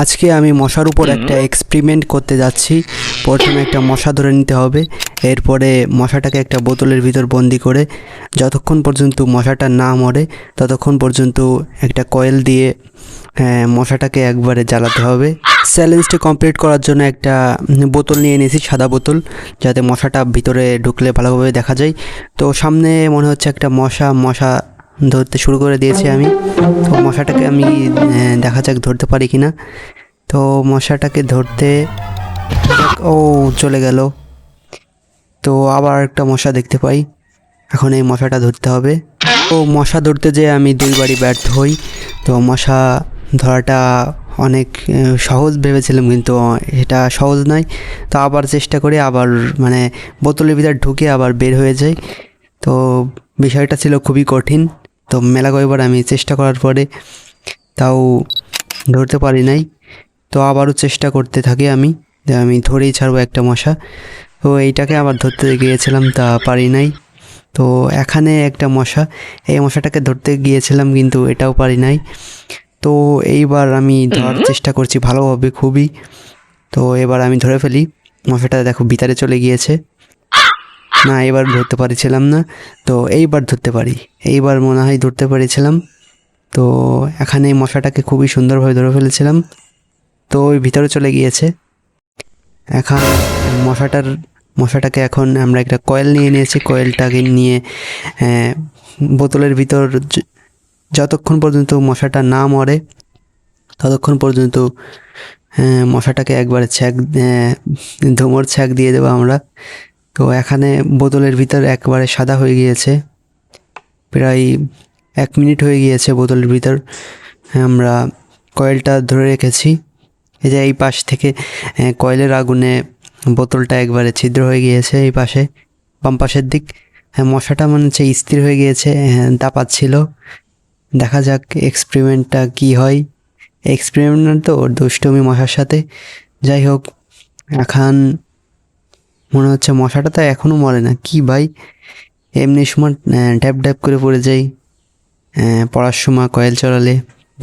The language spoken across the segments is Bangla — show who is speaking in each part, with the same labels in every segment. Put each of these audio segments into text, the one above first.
Speaker 1: আজকে আমি মশার উপর একটা এক্সপেরিমেন্ট করতে যাচ্ছি। প্রথমে একটা মশা ধরে নিতে হবে। এরপরে মশাটাকে একটা বোতলের ভিতর বন্দি করে যতক্ষণ পর্যন্ত মশাটা না মরে ততক্ষণ পর্যন্ত একটা কয়েল দিয়ে হ্যাঁ, মশাটাকে একবারে জ্বালাতে হবে। চ্যালেঞ্জটি কমপ্লিট করার জন্য একটা বোতল নিয়ে নিয়েছি সাদা বোতল যাতে মশাটা ভিতরে ঢুকলে ভালোভাবে দেখা যায়। তো সামনে মনে হচ্ছে একটা মশা মশা ধরতে শুরু করে দিয়েছি আমি। তো মশাটাকে আমি দেখা যাক ধরতে পারি কি না। তো মশাটাকে ধরতে, ও, চলে গেল। তো আবার একটা মশা দেখতে পাই। এখন এই মশাটা ধরতে হবে। তো মশা ধরতে যেয়ে আমি দুইবারই ব্যর্থ হই। তো মশা ধরাটা অনেক সহজ ভেবেছিলাম, কিন্তু এটা সহজ নয়। তো আবার চেষ্টা করি, আবার মানে বোতলের ভিতর ঢুকে আবার বের হয়ে যাই। তো বিষয়টা ছিল খুবই কঠিন। তো মেলা কয়েকবার আমি চেষ্টা করার পরে তাও ধরতে পারি নাই। তো আবারও চেষ্টা করতে থাকি আমি। যে আমি ধরেই ছাড়বো একটা মশা। তো এইটাকে আবার ধরতে গিয়েছিলাম তা পারি নাই। তো এখানে একটা মশা এই মশাটাকে ধরতে গিয়েছিলাম কিন্তু এটাও পারি নাই। তো এইবার আমি ধরার চেষ্টা করছি ভালোভাবে খুবই। তো এবার আমি ধরে ফেলি মশাটা দেখো ভিতরে চলে গিয়েছে। না এবার ধরতে পারছিলাম না। তো এইবার ধরতে পারি। এইবার মনে হয় ধরতে পেরেছিলাম। তো এখানে মশাটাকে খুবই সুন্দরভাবে ধরে ফেলেছিলাম। তো ওই ভিতরে চলে গিয়েছে। এখন মশাটার মশাটাকে এখন আমরা একটা কয়েল নিয়ে নিয়েছি। কয়েলটাকে নিয়ে বোতলের ভিতর যতক্ষণ পর্যন্ত মশাটা না মরে ততক্ষণ পর্যন্ত আহ, মশাটাকে একবারে ছ্যাক ধুমোর ছ্যাক দিয়ে দেবো আমরা। তো এখানে বোতলের ভিতর একবারে সাদা হয়ে গিয়েছে। প্রায় এক মিনিট হয়ে গিয়েছে বোতলের ভিতর। আমরা কয়েলটা ধরে রেখেছি। এই যে এই পাশ থেকে কয়েলের আগুনে বোতলটা একবারে ছিদ্র হয়ে গিয়েছে এই পাশে। বাম পাশের দিক হ্যাঁ, মশাটা মনে হচ্ছে স্থির হয়ে গিয়েছে দাপাচ্ছিল। দেখা যাক এক্সপেরিমেন্টটা কি হয়। এক্সপেরিমেন্ট তো ওর দুষ্টমি মশার সাথে। যাই হোক এখন মনে হচ্ছে মশাটা তো এখনও মরে না। কি ভাই? এমনি সময় ড্যাপ ড্যাপ করে পড়ে যাই। পড়ার সময় কয়েল চড়ালে।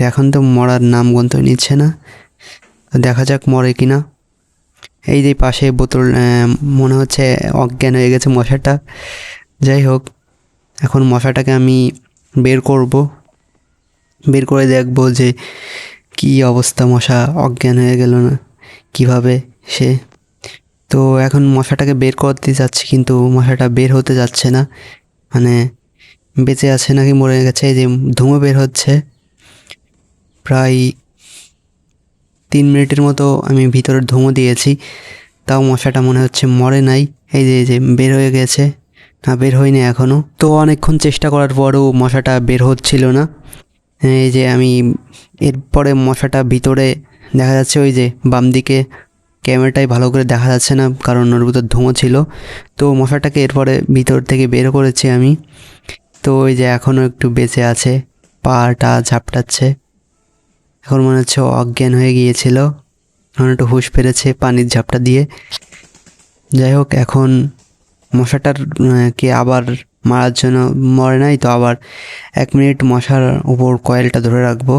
Speaker 1: এখন তো মরার নাম গন্ত নিচ্ছে না। দেখা যাক মরে কি না। এই যে পাশে বোতল মনে হচ্ছে অজ্ঞান হয়ে গেছে মশাটা। যাই হোক, এখন মশাটাকে আমি বের করব। বের করে দেখব যে কি অবস্থা মশা অজ্ঞান হয়ে গেল না। কীভাবে সে তো এখন মশাটাকে বের করতে যাচ্ছি, কিন্তু মশাটা বের হতে যাচ্ছে না। মানে বেঁচে আছে নাকি মরে গেছে, এই যে ধুমো বের হচ্ছে। প্রায় তিন মিনিটের মতো আমি ভিতরে ধুমো দিয়েছি, তাও মশাটা মনে হচ্ছে মরে নাই। এই যে যে বের হয়ে গেছে। না, বের হয়নি এখনও তো অনেকক্ষণ চেষ্টা করার পরও মশাটা বের হচ্ছিল না। এই যে আমি এরপরে মশাটা ভিতরে দেখা যাচ্ছে ওই যে বাম দিকে ক্যামেরাটাই ভালো করে দেখা যাচ্ছে না, কারণ ওর ভিতর ধুঁয়ো ছিল। তো মশাটাকে এরপরে ভিতর থেকে বের করেছি আমি। তো ওই যে এখনও একটু বেঁচে আছে, পাটা ঝাপটাচ্ছে। এখন মনে হচ্ছে অজ্ঞান হয়ে গিয়েছিল, এখন একটু হুঁশ পেরেছে পানির ঝাপটা দিয়ে। যাই হোক, এখন মশাটার কে আবার মারার জন্য মরে নাই, তো আবার এক মিনিট মশার উপর কয়েলটা ধরে রাখব।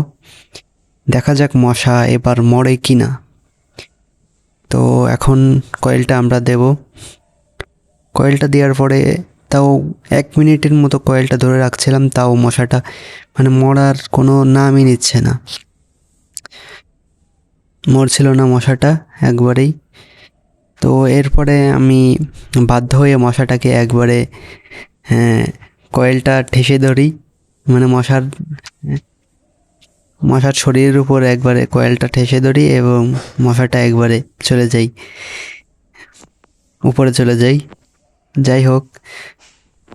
Speaker 1: দেখা যাক মশা এবার মরে কি না তো এখন কয়েলটা আমরা দেব। কয়েলটা দেওয়ার পরে তাও এক মিনিটের মতো কয়েলটা ধরে রাখছিলাম, তাও মশাটা মানে মরার কোনো নামই নিচ্ছে না। মরছিল না মশাটা একবারেই। তো এরপরে আমি বাধ্য হয়ে মশাটাকে একবারে হ্যাঁ কয়েলটা ঠেসে ধরি। মানে মশার মশার শরীরের উপর একবারে কয়েলটা ঠেসে ধরি এবং মশাটা একবারে চলে যাই। উপরে চলে যাই। যাই হোক,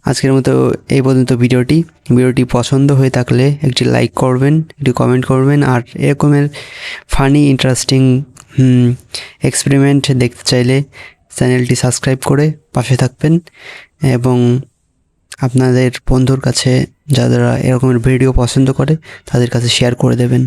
Speaker 1: আজকের মতো এই পর্যন্ত ভিডিওটি। ভিডিওটি পছন্দ হয়ে থাকলে একটি লাইক করবেন, একটি কমেন্ট করবেন, আর এরকমের ফানি ইন্টারেস্টিং এক্সপেরিমেন্ট দেখতে চাইলে চ্যানেলটি সাবস্ক্রাইব করে পাশে থাকবেন এবং আপনাদের বন্ধুর কাছে যারা এরকমের ভিডিও পছন্দ করে তাদের কাছে শেয়ার করে দেবেন।